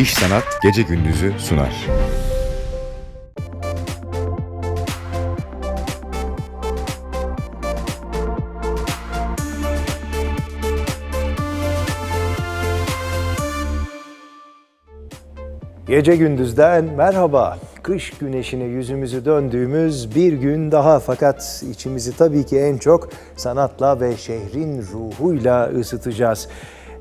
İş Sanat Gece Gündüz'ü sunar. Gece gündüzden merhaba. Kış güneşine yüzümüzü döndüğümüz bir gün daha fakat içimizi tabii ki en çok sanatla ve şehrin ruhuyla ısıtacağız.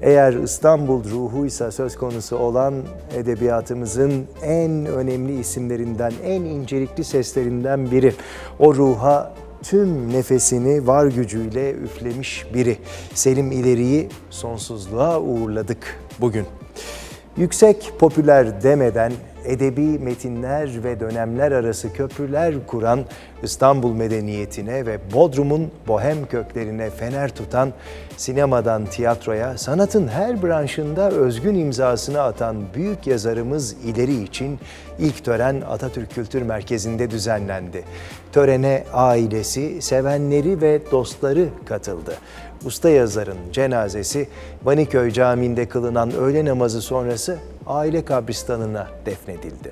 Eğer İstanbul ruhuysa söz konusu olan edebiyatımızın en önemli isimlerinden, en incelikli seslerinden biri. O ruha tüm nefesini var gücüyle üflemiş biri. Selim İleri'yi sonsuzluğa uğurladık bugün. Yüksek popüler demeden edebi metinler ve dönemler arası köprüler kuran İstanbul medeniyetine ve Bodrum'un bohem köklerine fener tutan sinemadan tiyatroya sanatın her branşında özgün imzasını atan büyük yazarımız ileri için ilk tören Atatürk Kültür Merkezi'nde düzenlendi. Törene ailesi, sevenleri ve dostları katıldı. Usta yazarın cenazesi Vaniköy Camii'nde kılınan öğle namazı sonrası aile kabristanına defnedildi.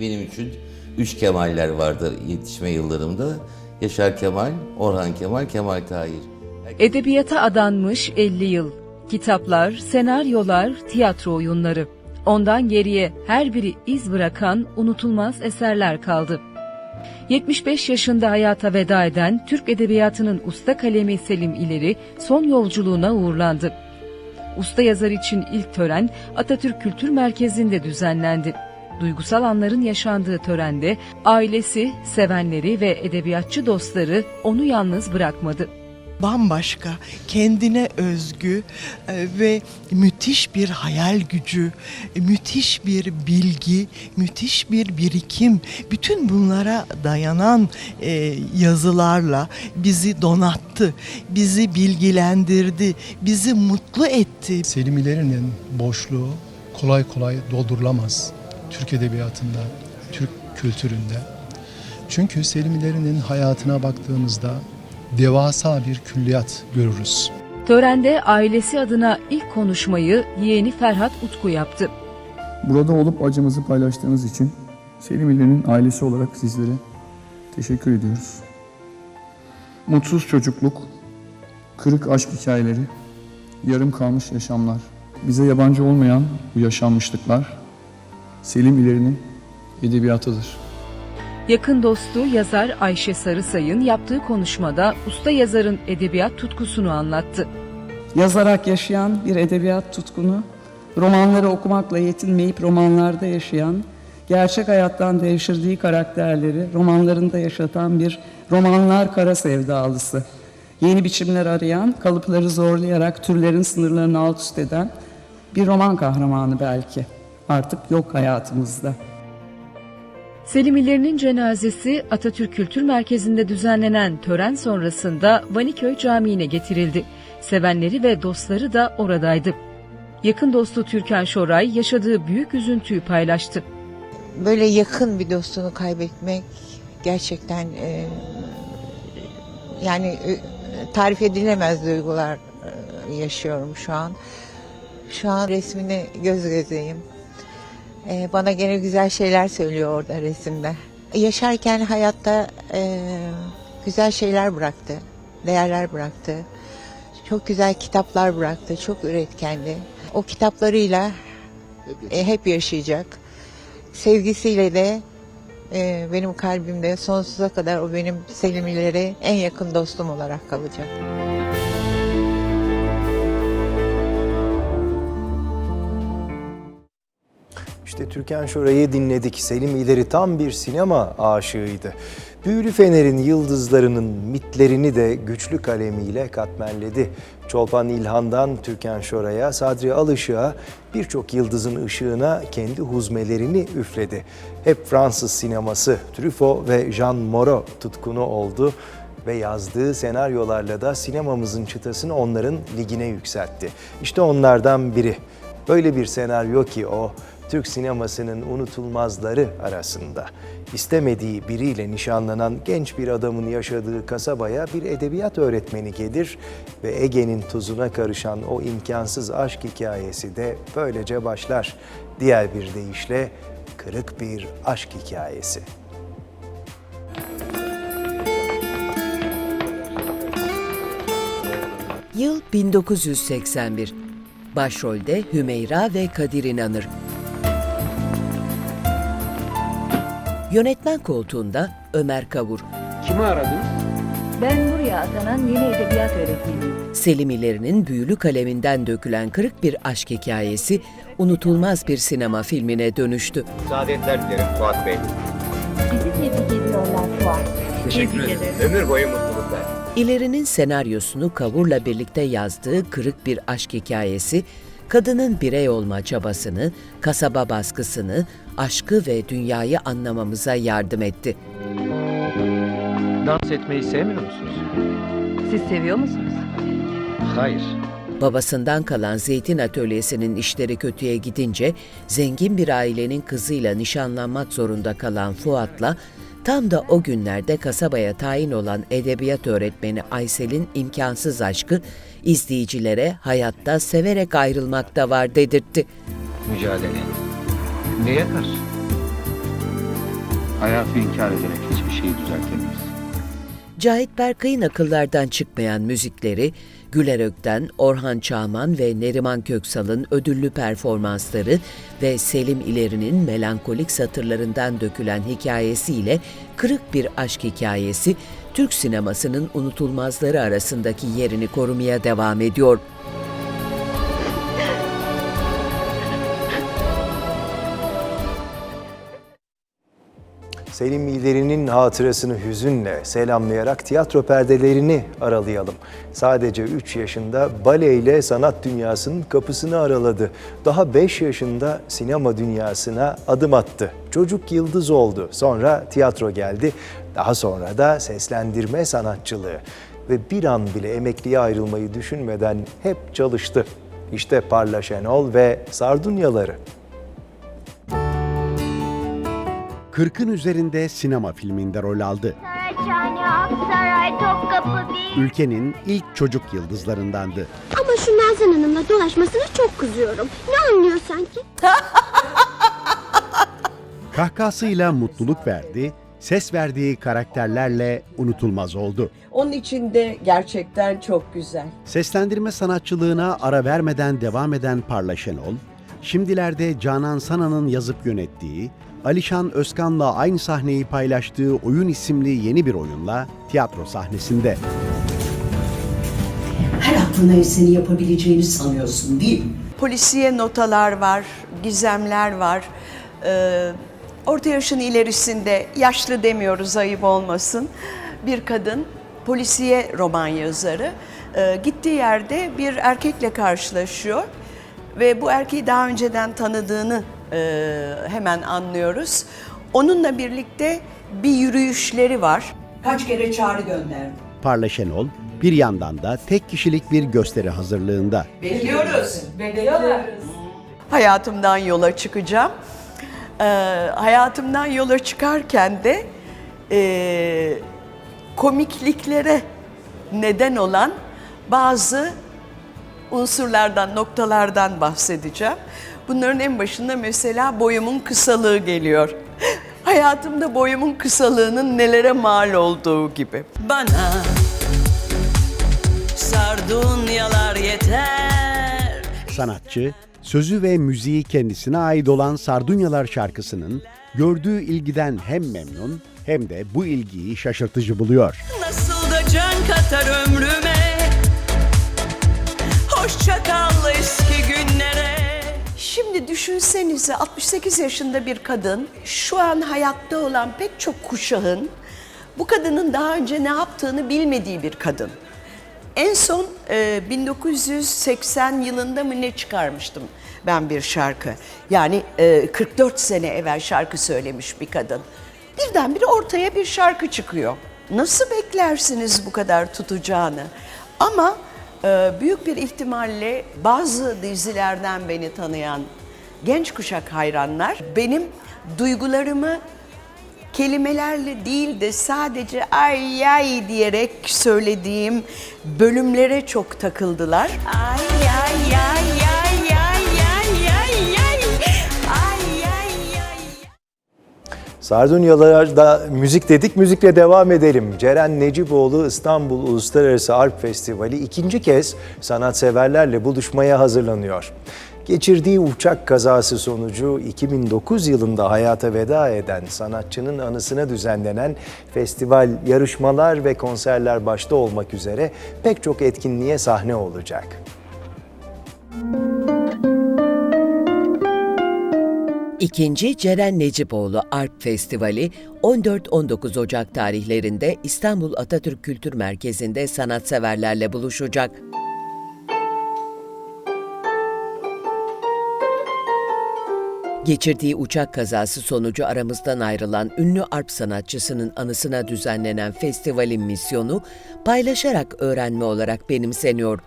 Benim için üç Kemaller vardı yetişme yıllarımda. Yaşar Kemal, Orhan Kemal, Kemal Tahir. Edebiyata adanmış 50 yıl. Kitaplar, senaryolar, tiyatro oyunları. Ondan geriye her biri iz bırakan unutulmaz eserler kaldı. 75 yaşında hayata veda eden Türk Edebiyatı'nın usta kalemi Selim İleri son yolculuğuna uğurlandı. Usta yazar için ilk tören Atatürk Kültür Merkezi'nde düzenlendi. Duygusal anların yaşandığı törende ailesi, sevenleri ve edebiyatçı dostları onu yalnız bırakmadı. Bambaşka, kendine özgü e, ve müthiş bir hayal gücü, e, müthiş bir bilgi, müthiş bir birikim, bütün bunlara dayanan e, yazılarla bizi donattı, bizi bilgilendirdi, bizi mutlu etti. Selim İleri'nin boşluğu kolay kolay doldurulamaz Türk edebiyatında, Türk kültüründe. Çünkü Selim İleri'nin hayatına baktığımızda devasa bir külliyat görürüz. Törende ailesi adına ilk konuşmayı yeğeni Ferhat Utku yaptı. Burada olup acımızı paylaştığınız için Selim İleri'nin ailesi olarak sizlere teşekkür ediyoruz. Mutsuz çocukluk, kırık aşk hikayeleri, yarım kalmış yaşamlar, bize yabancı olmayan bu yaşanmışlıklar Selim İleri'nin edebiyatıdır. Yakın dostu yazar Ayşe Sarısay'ın yaptığı konuşmada usta yazarın edebiyat tutkusunu anlattı. yazarak yaşayan bir edebiyat tutkunu, romanları okumakla yetinmeyip romanlarda yaşayan, gerçek hayattan devşirdiği karakterleri romanlarında yaşatan bir romanlar kara sevdalısı. Yeni biçimler arayan, kalıpları zorlayarak türlerin sınırlarını alt üst eden bir roman kahramanı belki. Artık yok hayatımızda. Selim İleri'nin cenazesi Atatürk Kültür Merkezi'nde düzenlenen tören sonrasında Vaniköy Camii'ne getirildi. Sevenleri ve dostları da oradaydı. Yakın dostu Türkan Şoray yaşadığı büyük üzüntüyü paylaştı. böyle yakın bir dostunu kaybetmek gerçekten e, yani e, tarif edilemez duygular e, yaşıyorum şu an. Şu an resmini göz gözeyim. E, bana gene güzel şeyler söylüyor orada resimde. Yaşarken hayatta e, güzel şeyler bıraktı, değerler bıraktı. Çok güzel kitaplar bıraktı, çok üretkendi. O kitaplarıyla e, hep yaşayacak sevgisiyle de e, benim kalbimde sonsuza kadar o benim Selimilere en yakın dostum olarak kalacak. İşte Türkan Şoray'ı dinledik. Selim İleri tam bir sinema aşığıydı. Büyülü Fener'in yıldızlarının mitlerini de güçlü kalemiyle katmerledi. Çolpan İlhan'dan Türkan Şoray'a, Sadri Alışık'a birçok yıldızın ışığına kendi huzmelerini üfledi. Hep Fransız sineması, Truffaut ve Jean Moreau tutkunu oldu ve yazdığı senaryolarla da sinemamızın çıtasını onların ligine yükseltti. İşte onlardan biri. Böyle bir senaryo ki o Türk sinemasının unutulmazları arasında. İstemediği biriyle nişanlanan genç bir adamın yaşadığı kasabaya bir edebiyat öğretmeni gelir ve Ege'nin tuzuna karışan o imkansız aşk hikayesi de böylece başlar. Diğer bir deyişle kırık bir aşk hikayesi. Yıl 1981. Başrolde Hümeyra ve Kadir İnanır. Yönetmen koltuğunda Ömer Kavur. Ben buraya atanan yeni edebiyat öğretmeniyim. Selim İleri'nin büyülü kaleminden dökülen kırık bir aşk hikayesi unutulmaz bir sinema filmine dönüştü. Saadetler dilerim Fuat Bey. Bizi tebrik ediyorlar Fuat. Teşekkür ederim. Ömür boyu mutluluklar. İleri'nin senaryosunu Kavur'la birlikte yazdığı kırık bir aşk hikayesi, kadının birey olma çabasını, kasaba baskısını, aşkı ve dünyayı anlamamıza yardım etti. Dans etmeyi sevmiyor musunuz? Siz seviyor musunuz? Hayır. Babasından kalan zeytin atölyesinin işleri kötüye gidince zengin bir ailenin kızıyla nişanlanmak zorunda kalan Fuat'la tam da o günlerde kasabaya tayin olan edebiyat öğretmeni Aysel'in imkansız aşkı izleyicilere hayatta severek ayrılmakta var dedirtti. Mücadele. Neye karşı? Hayatı inkar ederek hiçbir şeyi düzeltemeyiz. Cahit Berkay'ın akıllardan çıkmayan müzikleri, Güler Ökten, Orhan Çağman ve Neriman Köksal'ın ödüllü performansları ve Selim İleri'nin melankolik satırlarından dökülen hikayesiyle kırık bir aşk hikayesi, Türk sinemasının unutulmazları arasındaki yerini korumaya devam ediyor. Selim İleri'nin hatırasını hüzünle selamlayarak tiyatro perdelerini aralayalım. Sadece 3 yaşında bale ile sanat dünyasının kapısını araladı. Daha 5 yaşında sinema dünyasına adım attı. Çocuk yıldız oldu. Sonra tiyatro geldi. Daha sonra da seslendirme sanatçılığı. Ve bir an bile emekliye ayrılmayı düşünmeden hep çalıştı. İşte Parla Şenol ve Sardunyaları. 40'ın üzerinde sinema filminde rol aldı. Ülkenin ilk çocuk yıldızlarındandı. Ama şu Nazan Hanım'la dolaşmasına çok kızıyorum. Ne anlıyor sanki? Kahkahasıyla mutluluk verdi, ses verdiği karakterlerle unutulmaz oldu. Onun için de gerçekten çok güzel. Seslendirme sanatçılığına ara vermeden devam eden Parla Şenol, şimdilerde Canan Sana'nın yazıp yönettiği, Alişan Özkan'la aynı sahneyi paylaştığı Oyun isimli yeni bir oyunla tiyatro sahnesinde. Her aklına eseni yapabileceğini sanıyorsun değil mi? Polisiye notalar var, gizemler var. Ee, orta yaşın ilerisinde, yaşlı demiyoruz ayıp olmasın, bir kadın polisiye roman yazarı. Ee, gittiği yerde bir erkekle karşılaşıyor ve bu erkeği daha önceden tanıdığını hemen anlıyoruz. Onunla birlikte bir yürüyüşleri var. Kaç kere çağrı gönderdim. Parla Şenol, bir yandan da tek kişilik bir gösteri hazırlığında. Bekliyoruz. Hayatımdan yola çıkacağım. Ee, hayatımdan yola çıkarken de e, komikliklere neden olan bazı unsurlardan, noktalardan bahsedeceğim. Bunların en başında mesela boyumun kısalığı geliyor. Hayatımda boyumun kısalığının nelere mal olduğu gibi. Bana sardunyalar yeter. Sanatçı, sözü ve müziği kendisine ait olan Sardunyalar şarkısının gördüğü ilgiden hem memnun hem de bu ilgiyi şaşırtıcı buluyor. Nasıl da can katar ömrüme Şimdi düşünsenize 68 yaşında bir kadın şu an hayatta olan pek çok kuşağın bu kadının daha önce ne yaptığını bilmediği bir kadın. En son e, 1980 yılında mı ne çıkarmıştım ben bir şarkı. Yani e, 44 sene evvel şarkı söylemiş bir kadın. Birdenbire ortaya bir şarkı çıkıyor. Nasıl beklersiniz bu kadar tutacağını? Ama e, büyük bir ihtimalle bazı dizilerden beni tanıyan genç kuşak hayranlar benim duygularımı kelimelerle değil de sadece ay ay diyerek söylediğim bölümlere çok takıldılar. Ay ay ay ay ay ay ay ay ay ay ay Sardunyalarda müzik dedik, müzikle devam edelim. Ceren Necipoğlu İstanbul Uluslararası Arp Festivali ikinci kez sanatseverlerle buluşmaya hazırlanıyor. Geçirdiği uçak kazası sonucu 2009 yılında hayata veda eden sanatçının anısına düzenlenen festival, yarışmalar ve konserler başta olmak üzere pek çok etkinliğe sahne olacak. İkinci Ceren Necipoğlu Arp Festivali 14-19 Ocak tarihlerinde İstanbul Atatürk Kültür Merkezi'nde sanatseverlerle buluşacak. Geçirdiği uçak kazası sonucu aramızdan ayrılan ünlü arp sanatçısının anısına düzenlenen festivalin misyonu paylaşarak öğrenme olarak benimseniyor.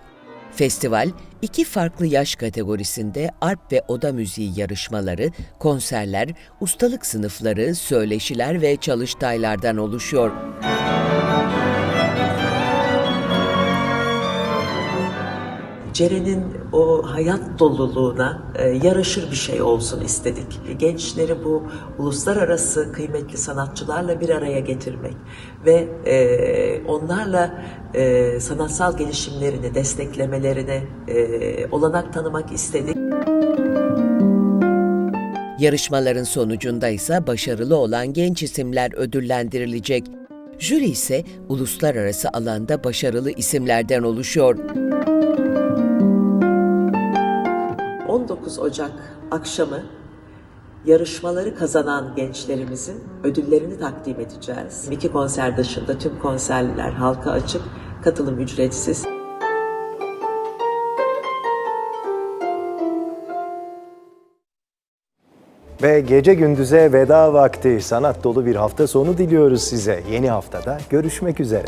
Festival, iki farklı yaş kategorisinde arp ve oda müziği yarışmaları, konserler, ustalık sınıfları, söyleşiler ve çalıştaylardan oluşuyor. Ceren'in o hayat doluluğuna e, yaraşır bir şey olsun istedik. Gençleri bu uluslararası kıymetli sanatçılarla bir araya getirmek ve e, onlarla e, sanatsal gelişimlerini desteklemelerine e, olanak tanımak istedik. Yarışmaların sonucunda ise başarılı olan genç isimler ödüllendirilecek. Jüri ise uluslararası alanda başarılı isimlerden oluşuyor. 19 Ocak akşamı yarışmaları kazanan gençlerimizin ödüllerini takdim edeceğiz. İki konser dışında tüm konserler halka açık, katılım ücretsiz. Ve gece gündüze veda vakti sanat dolu bir hafta sonu diliyoruz size. Yeni haftada görüşmek üzere.